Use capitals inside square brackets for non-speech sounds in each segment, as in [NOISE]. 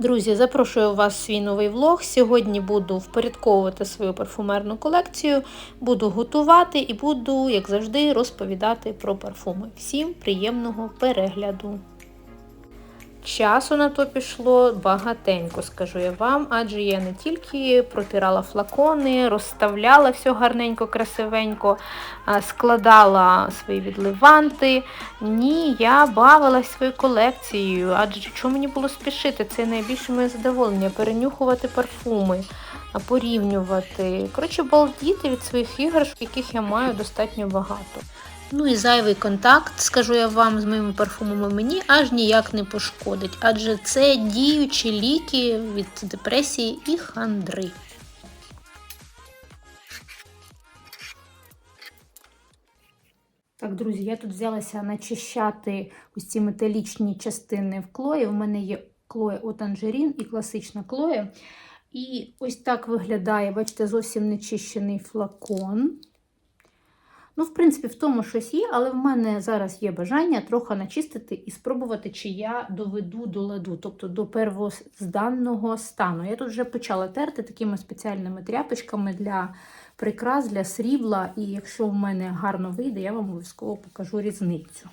Друзі, запрошую вас в свій новий влог. Сьогодні буду впорядковувати свою парфумерну колекцію, буду готувати і буду, як завжди, розповідати про парфуми. Всім приємного перегляду! Часу на то пішло багатенько, скажу я вам, адже я не тільки протирала флакони, розставляла все гарненько, красивенько, складала свої відливанти. Ні, я бавилась своєю колекцією, адже чому мені було спішити? Це найбільше моє задоволення перенюхувати парфуми, порівнювати. Коротше, балдіти від своїх іграшок, яких я маю достатньо багато. Ну і зайвий контакт, скажу я вам, з моїми парфумами мені аж ніяк не пошкодить, адже це діючі ліки від депресії і хандри. Так, друзі, я тут взялася начищати ось ці металічні частини в клої. У мене є клоя от Анжерін і класична клоя. І ось так виглядає, бачите, зовсім нечищений флакон. Ну, в принципі, в тому щось є, але в мене зараз є бажання трохи начистити і спробувати, чи я доведу до ладу, тобто до первозданного стану. Я тут вже почала терти такими спеціальними тряпочками для прикрас, для срібла, і якщо в мене гарно вийде, я вам обов'язково покажу різницю.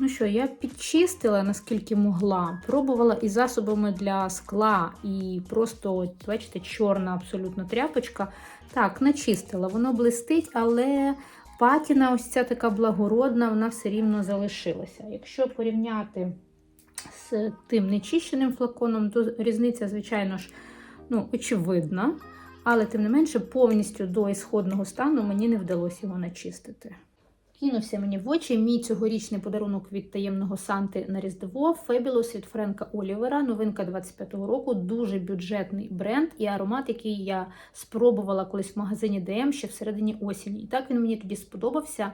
Ну що, я підчистила наскільки могла, пробувала і засобами для скла, і просто, от, бачите, чорна абсолютно тряпочка. Так, начистила, воно блистить, але патіна, ось ця така благородна, вона все рівно залишилася. Якщо порівняти з тим нечищеним флаконом, то різниця, звичайно ж, ну, очевидна. Але, тим не менше, повністю до ісходного стану мені не вдалося його начистити. Кинувся мені в очі мій цьогорічний подарунок від таємного Санти на Різдво Fabulous від Френка Олівера. Новинка 25-го року. Дуже бюджетний бренд і аромат, який я спробувала колись в магазині DM ще всередині осені. І так він мені тоді сподобався.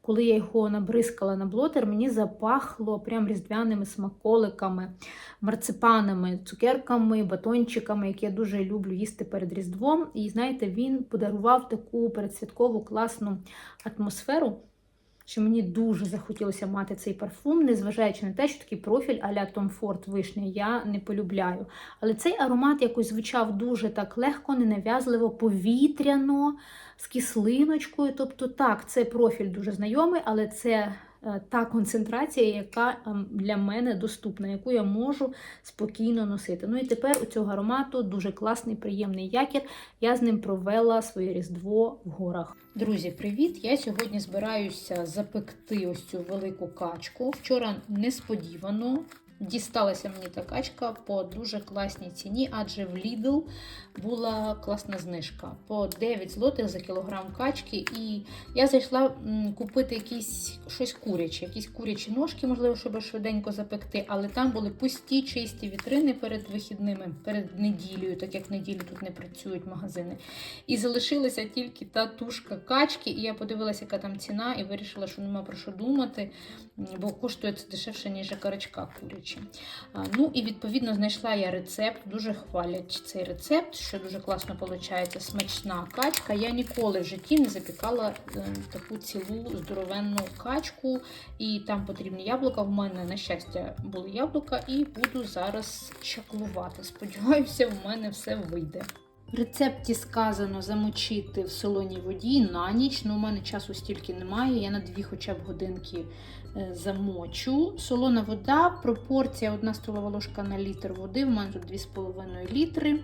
Коли я його набризкала на блотер, мені запахло прям різдвяними смаколиками, марципанами, цукерками, батончиками, які я дуже люблю їсти перед Різдвом. І знаєте, він подарував таку передсвяткову класну атмосферу що мені дуже захотілося мати цей парфум, незважаючи на те, що такий профіль а-ля Tom Ford вишня я не полюбляю. Але цей аромат якось звучав дуже так легко, ненав'язливо, повітряно, з кислиночкою. Тобто, так, це профіль дуже знайомий, але це та концентрація, яка ем, для мене доступна, яку я можу спокійно носити. Ну і тепер у цього аромату дуже класний, приємний якір. Я з ним провела своє різдво в горах. Друзі, привіт! Я сьогодні збираюся запекти ось цю велику качку. Вчора несподівано Дісталася мені та качка по дуже класній ціні, адже в Lidl була класна знижка по 9 злотих за кілограм качки. І я зайшла купити якісь щось куряче, якісь курячі ножки, можливо, щоб швиденько запекти, але там були пусті, чисті вітрини перед вихідними, перед неділею, так як неділю тут не працюють магазини. І залишилася тільки та тушка качки. І я подивилася, яка там ціна, і вирішила, що нема про що думати, бо коштує це дешевше, ніж карачка куряча речі. Ну і відповідно знайшла я рецепт, дуже хвалять цей рецепт, що дуже класно виходить, смачна качка. Я ніколи в житті не запікала е, таку цілу здоровенну качку, і там потрібні яблука. В мене, на щастя, були яблука, і буду зараз чаклувати. Сподіваюся, в мене все вийде. В рецепті сказано замочити в солоній воді на ніч. Ну, у мене часу стільки немає. Я на дві хоча б годинки е, замочу. Солона вода, пропорція 1 столова ложка на літр води. У мене тут 2,5 літри.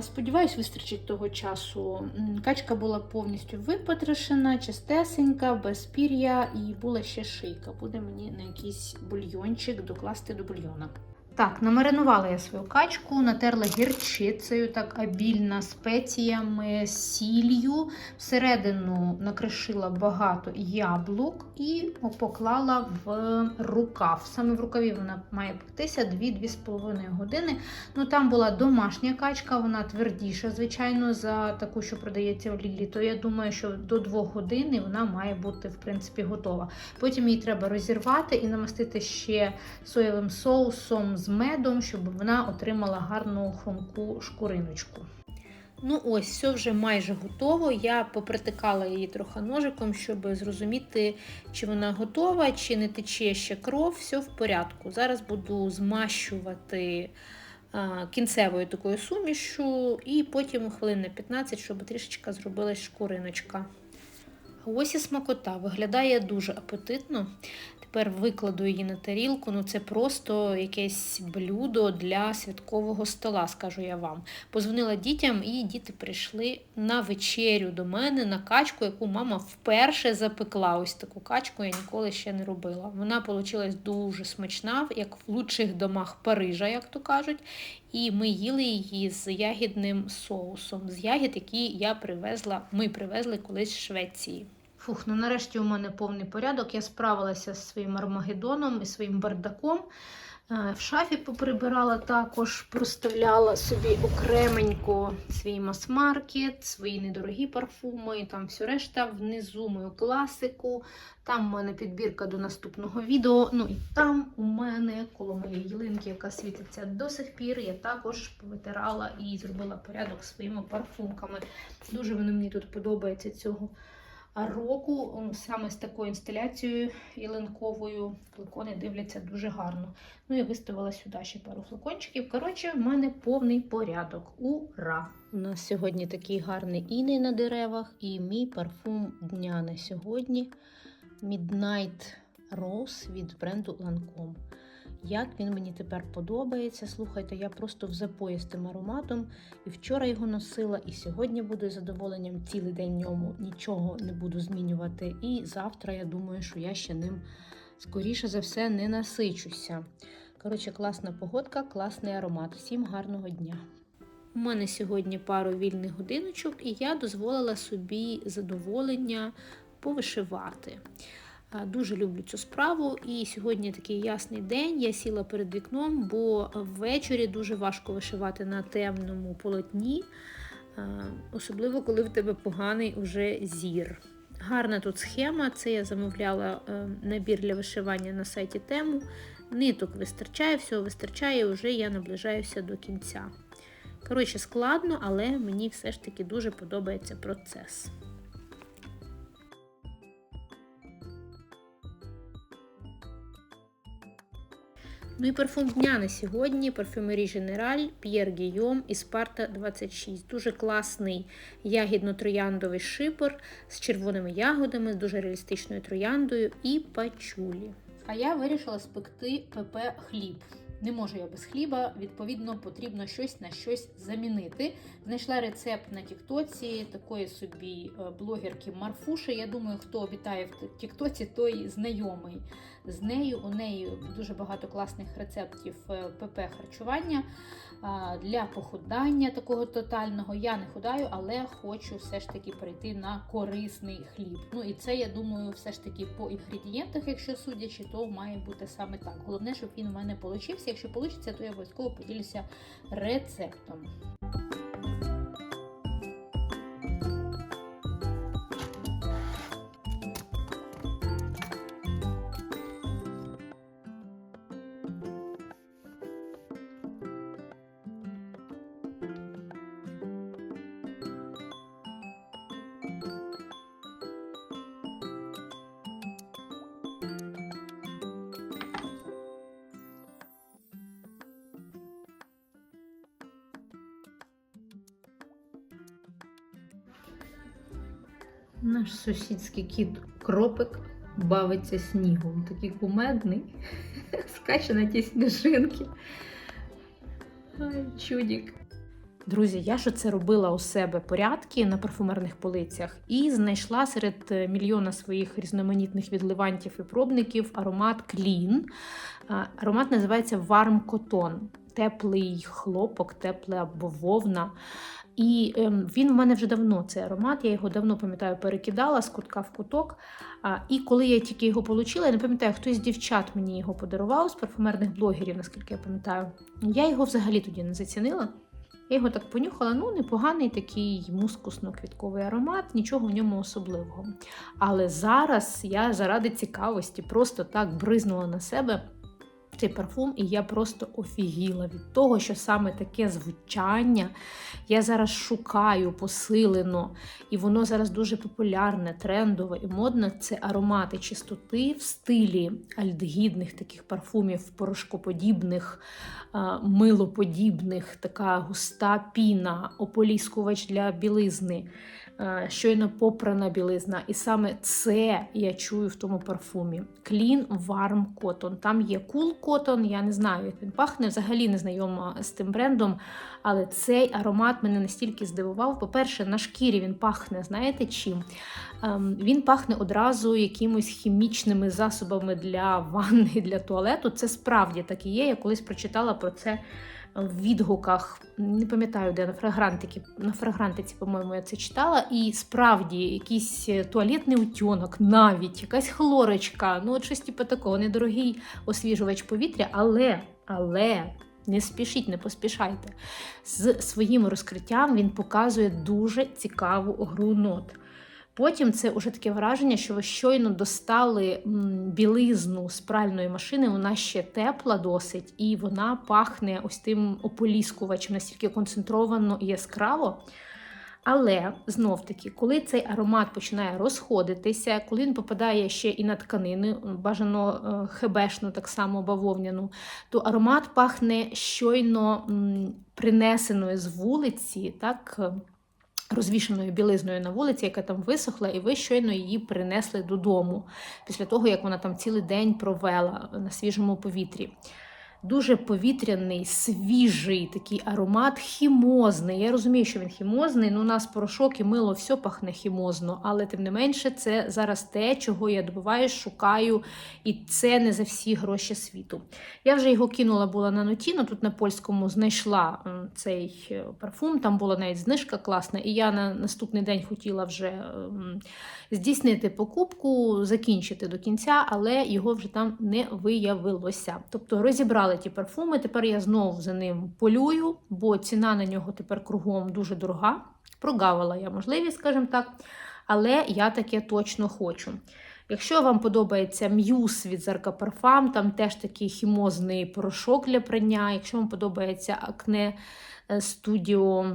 Сподіваюсь, вистачить того часу. Качка була повністю випотрошена, чистесенька, без пір'я і була ще шийка. Буде мені на якийсь бульйончик докласти до бульйона. Так, намаринувала я свою качку, натерла гірчицею, так обільно, спеціями, сіллю. Всередину накришила багато яблук і поклала в рукав. Саме в рукаві вона має пектися 2-2,5 години. Ну, Там була домашня качка, вона твердіша, звичайно, за таку, що продається в Лілі, то я думаю, що до 2 годин вона має бути в принципі, готова. Потім її треба розірвати і намастити ще соєвим соусом медом, щоб вона отримала гарну хрумку шкуриночку. Ну ось, все вже майже готово. Я попритикала її трохи ножиком, щоб зрозуміти, чи вона готова, чи не тече ще кров, все в порядку. Зараз буду змащувати кінцевою такою сумішю, і потім хвилин на 15, щоб трішечка зробилась шкуриночка. Ось і смакота. Виглядає дуже апетитно. Тепер викладу її на тарілку. Ну це просто якесь блюдо для святкового стола, скажу я вам. Позвонила дітям, і діти прийшли на вечерю до мене на качку, яку мама вперше запекла. Ось таку качку я ніколи ще не робила. Вона вийшла дуже смачна, як в лучших домах Парижа, як то кажуть. І ми їли її з ягідним соусом, з ягід, які я привезла, ми привезли колись з Швеції. Фух, ну нарешті у мене повний порядок. Я справилася з своїм армагеддоном і своїм бардаком. Е, В шафі поприбирала також, проставляла собі окременько свій мас-маркет, свої недорогі парфуми, там все решта. Внизу мою класику. Там у мене підбірка до наступного відео. Ну і там у мене коло моєї ялинки, яка світиться до сих пір, я також повитирала і зробила порядок своїми парфумками. Дуже воно мені тут подобається цього року. Саме з такою інсталяцією ялинковою флакони дивляться дуже гарно. Ну і виставила сюди ще пару флакончиків. Коротше, в мене повний порядок. Ура! У нас сьогодні такий гарний іней на деревах, і мій парфум дня на сьогодні Midnight Rose від бренду Lancome. Як він мені тепер подобається. Слухайте, я просто в запої з тим ароматом. І вчора його носила, і сьогодні буду задоволенням цілий день ньому нічого не буду змінювати. І завтра я думаю, що я ще ним скоріше за все не насичуся. Коротше, класна погодка, класний аромат. Всім гарного дня! У мене сьогодні пару вільних годиночок, і я дозволила собі задоволення повишивати. Дуже люблю цю справу, і сьогодні такий ясний день. Я сіла перед вікном, бо ввечері дуже важко вишивати на темному полотні, особливо коли в тебе поганий уже зір. Гарна тут схема. Це я замовляла набір для вишивання на сайті Тему. Ниток вистачає, всього вистачає, вже я наближаюся до кінця. Коротше, складно, але мені все ж таки дуже подобається процес. Ну і парфум дня на сьогодні. Парфюмері Женераль П'єр Гійом і Спарта 26. Дуже класний ягідно-трояндовий шипер з червоними ягодами, з дуже реалістичною трояндою і пачулі. А я вирішила спекти ПП хліб. Не можу я без хліба, відповідно, потрібно щось на щось замінити. Знайшла рецепт на Тіктоці такої собі блогерки Марфуши. Я думаю, хто обітає в Тіктоці, той знайомий з нею. У неї дуже багато класних рецептів ПП харчування для похудання такого тотального. Я не худаю, але хочу все ж таки перейти на корисний хліб. Ну і це, я думаю, все ж таки по інгредієнтах, якщо судячи, то має бути саме так. Головне, щоб він у мене получився. Якщо вийде, то я обов'язково поділюся рецептом. Наш сусідський кіт кропик бавиться снігом. Такий кумедний, [LAUGHS] скаче на ті сніжинки. Ай, чудік. Друзі, я ж це робила у себе порядки на парфумерних полицях і знайшла серед мільйона своїх різноманітних відливантів і пробників аромат Клін. Аромат називається Warm Cotton. Теплий хлопок, тепла або вовна. І ем, він в мене вже давно цей аромат, я його давно пам'ятаю, перекидала з кутка в куток. І коли я тільки його отримала, я не пам'ятаю, хтось з дівчат мені його подарував з парфумерних блогерів, наскільки я пам'ятаю. Я його взагалі тоді не зацінила. Я його так понюхала, ну, непоганий такий мускусно-квітковий аромат, нічого в ньому особливого. Але зараз я заради цікавості просто так бризнула на себе. Цей парфум, і я просто офігіла від того, що саме таке звучання я зараз шукаю посилено, і воно зараз дуже популярне, трендове і модне. Це аромати чистоти в стилі альдегідних таких парфумів, порошкоподібних, милоподібних, така густа піна, ополіскувач для білизни. А, Щойно попрана білизна, і саме це я чую в тому парфумі. Clean Warm Cotton. Там є Cool Cotton, я не знаю, як він пахне, взагалі не знайома з тим брендом. Але цей аромат мене настільки здивував. По-перше, на шкірі він пахне, знаєте чим? Ем, Він пахне одразу якимось хімічними засобами для ванни, для туалету. Це справді так і є. Я колись прочитала про це в відгуках. Не пам'ятаю, де на фрагрантиці, на фрагрантиці, по-моєму, я це читала. І справді якийсь туалетний утьонок, навіть якась хлорочка, ну от щось типу такого, недорогий освіжувач повітря, але, але. Не спішіть, не поспішайте. З своїм розкриттям він показує дуже цікаву гру нот. Потім це вже таке враження, що ви щойно достали білизну з пральної машини, вона ще тепла досить, і вона пахне ось тим ополіскувачем настільки концентровано і яскраво. Але знов таки, коли цей аромат починає розходитися, коли він попадає ще і на тканини, бажано е, хебешну, так само бавовняну, то аромат пахне щойно принесеною з вулиці, так, е, розвішеною білизною на вулиці, яка там висохла, і ви щойно її принесли додому після того, як вона там цілий день провела на свіжому повітрі. Дуже повітряний, свіжий такий аромат, хімозний. Я розумію, що він хімозний, ну у нас порошок і мило все пахне хімозно, але тим не менше, це зараз те, чого я добиваюсь, шукаю, і це не за всі гроші світу. Я вже його кинула була на нотіно, тут на польському знайшла цей е, парфум, там була навіть знижка класна, і я на наступний день хотіла вже здійснити покупку, закінчити до кінця, але його вже там не виявилося. Тобто розібрали ті парфуми. Тепер я знову за ним полюю, бо ціна на нього тепер кругом дуже дорога. Прогавила я можливість, скажімо так, але я таке точно хочу. Якщо вам подобається м'юз від Зарка Парфам, там теж такий хімозний порошок для прання. Якщо вам подобається акне студіо,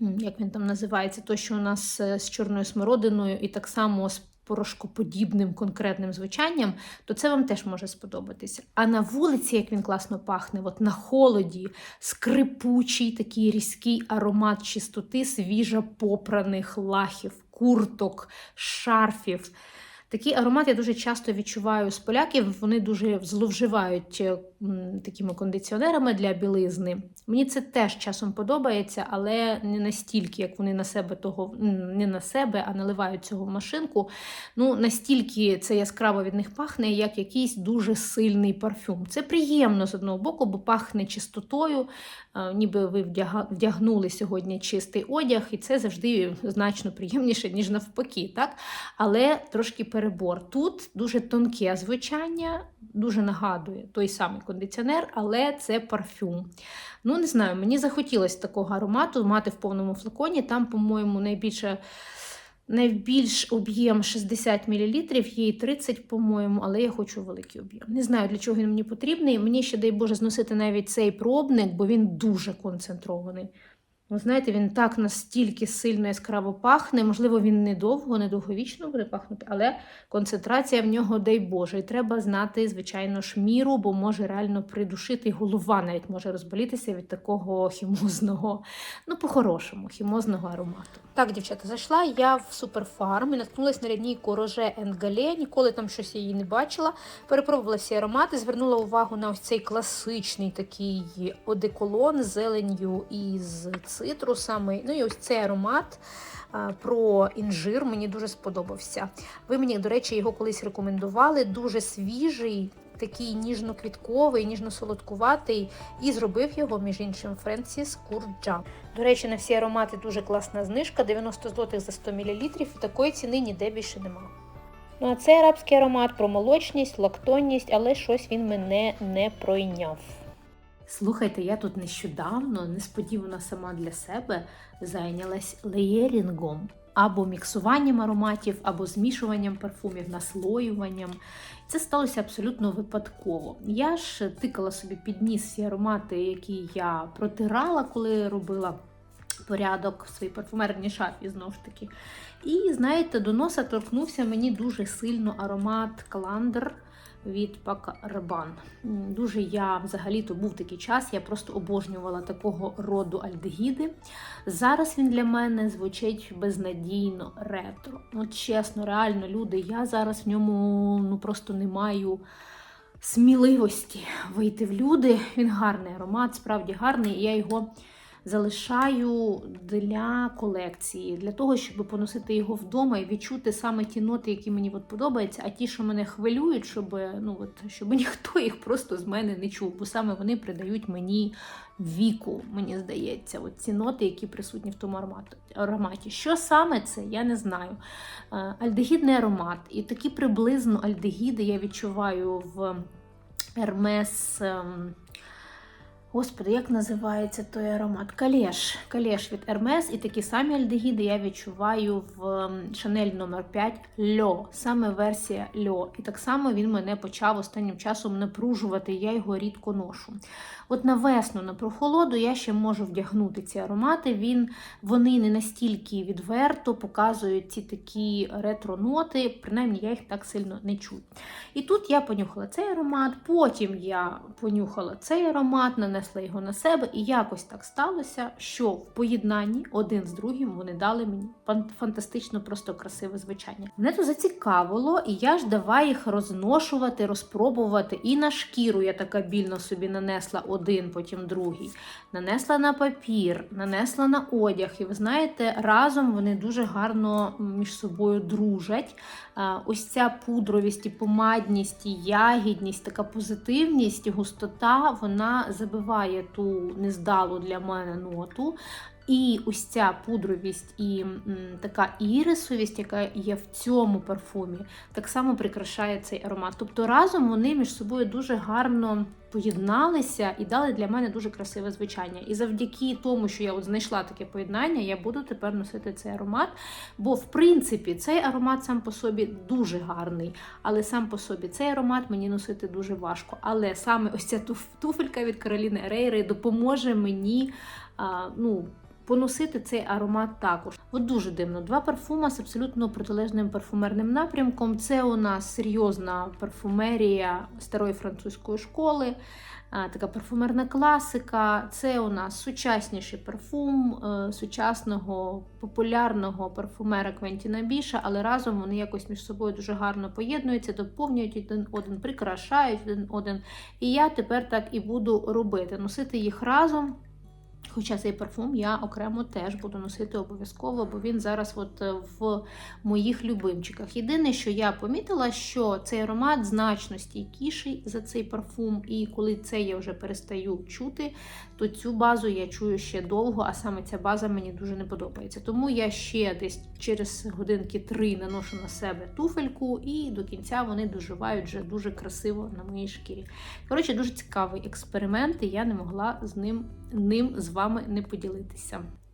як він там називається, то, що у нас е, з чорною смородиною, і так само порошкоподібним конкретним звучанням, то це вам теж може сподобатися. А на вулиці, як він класно пахне, от на холоді, скрипучий такий різкий аромат чистоти, свіжо попраних лахів, курток, шарфів. Такий аромат я дуже часто відчуваю з поляків. Вони дуже зловживають е, такими кондиціонерами для білизни. Мені це теж часом подобається, але не настільки, як вони на себе того не на себе, а наливають цього в машинку. Ну настільки це яскраво від них пахне, як якийсь дуже сильний парфюм. Це приємно з одного боку, бо пахне чистотою, ніби ви вдягнули сьогодні чистий одяг, і це завжди значно приємніше, ніж навпаки. так? Але трошки перебор. Тут дуже тонке звучання, дуже нагадує той самий кондиціонер, але це парфюм. Ну, не знаю, мені захотілося такого аромату мати в повному флаконі. Там, по-моєму, найбільше. Найбільш об'єм 60 мл, і 30, по-моєму, але я хочу великий об'єм. Не знаю, для чого він мені потрібний. Мені ще, дай Боже, зносити навіть цей пробник, бо він дуже концентрований. Ви знаєте, він так настільки сильно яскраво пахне. Можливо, він недовго, недовговічно буде пахнути, але концентрація в нього, дай Боже. І треба знати, звичайно ж, міру, бо може реально придушити, і голова навіть може розболітися від такого хімозного, ну, по-хорошому, хімозного аромату. Так, дівчата, зайшла я в суперфарм і наткнулася на лінійку Роже Гале. Ніколи там щось її не бачила. Перепробувала всі аромати, звернула увагу на ось цей класичний такий одеколон з зеленью і з цитрусами. Ну і ось цей аромат про інжир мені дуже сподобався. Ви мені, до речі, його колись рекомендували. Дуже свіжий, такий ніжно-квітковий, ніжно-солодкуватий, і зробив його, між іншим, Френсіс Курджа. До речі, на всі аромати дуже класна знижка, 90 злотих за 100 мл, і такої ціни ніде більше немає. Ну, а цей арабський аромат про молочність, лактонність, але щось він мене не пройняв. Слухайте, я тут нещодавно, несподівано сама для себе, зайнялась леєрінгом. або міксуванням ароматів, або змішуванням парфумів, наслоюванням. Це сталося абсолютно випадково. Я ж тикала собі під ніс всі аромати, які я протирала, коли робила порядок в своїй парфумерній шафі, знову ж таки. І, знаєте, до носа торкнувся мені дуже сильно аромат Каландр від Пака Рабан. Дуже я взагалі-то був такий час, я просто обожнювала такого роду альдегіди. Зараз він для мене звучить безнадійно ретро. От чесно, реально, люди, я зараз в ньому ну просто не маю. Сміливості вийти в люди. Він гарний аромат, справді гарний. і Я його залишаю для колекції, для того, щоб поносити його вдома і відчути саме ті ноти, які мені от подобаються, а ті, що мене хвилюють, щоб ну от щоб ніхто їх просто з мене не чув, бо саме вони придають мені віку, мені здається, от ці ноти, які присутні в тому ароматі. Що саме це, я не знаю. Е, альдегідний аромат, і такі приблизно альдегіди я відчуваю в Hermes ем, Господи, як називається той аромат? Калеш. Калеш від Hermes. І такі самі альдегіди я відчуваю в Chanel номер 5 Льо, саме версія Льо. І так само він мене почав останнім часом напружувати, я його рідко ношу. От на весну, на прохолоду я ще можу вдягнути ці аромати. Він, Вони не настільки відверто показують ці такі ретро-ноти, принаймні я їх так сильно не чую. І тут я понюхала цей аромат, потім я понюхала цей аромат, нанесла його на себе, і якось так сталося, що в поєднанні один з другим вони дали мені фантастично, просто красиве звучання. Мене тут зацікавило, і я ж давай їх розношувати, розпробувати. І на шкіру я така більно собі нанесла один, потім другий. Нанесла на папір, нанесла на одяг. І ви знаєте, разом вони дуже гарно між собою дружать. Ось ця пудровість, і помадність, і ягідність, така позитивність, і густота, вона забиває ту нездалу для мене ноту. І ось ця пудровість і така ірисовість, яка є в цьому парфумі, так само прикрашає цей аромат. Тобто разом вони між собою дуже гарно поєдналися і дали для мене дуже красиве звучання. І завдяки тому, що я от знайшла таке поєднання, я буду тепер носити цей аромат. Бо, в принципі, цей аромат сам по собі дуже гарний. Але сам по собі цей аромат мені носити дуже важко. Але саме ось ця туфелька від Кароліни Ерейри допоможе мені. А, ну, поносити цей аромат також. От дуже дивно. Два парфума з абсолютно протилежним парфумерним напрямком. Це у нас серйозна парфумерія старої французької школи. Така парфумерна класика, це у нас сучасніший парфум е, сучасного популярного парфумера Квентіна Біша, але разом вони якось між собою дуже гарно поєднуються, доповнюють один один, прикрашають один один. І я тепер так і буду робити: носити їх разом. Хоча цей парфум я окремо теж буду носити обов'язково, бо він зараз от е, в моїх любимчиках. Єдине, що я помітила, що цей аромат значно стійкіший за цей парфум, і коли це я вже перестаю чути, то цю базу я чую ще довго, а саме ця база мені дуже не подобається. Тому я ще десь через годинки три наношу на себе туфельку, і до кінця вони доживають вже дуже красиво на моїй шкірі. Коротше, дуже цікавий експеримент, і я не могла з ним ним з вами не поділитися.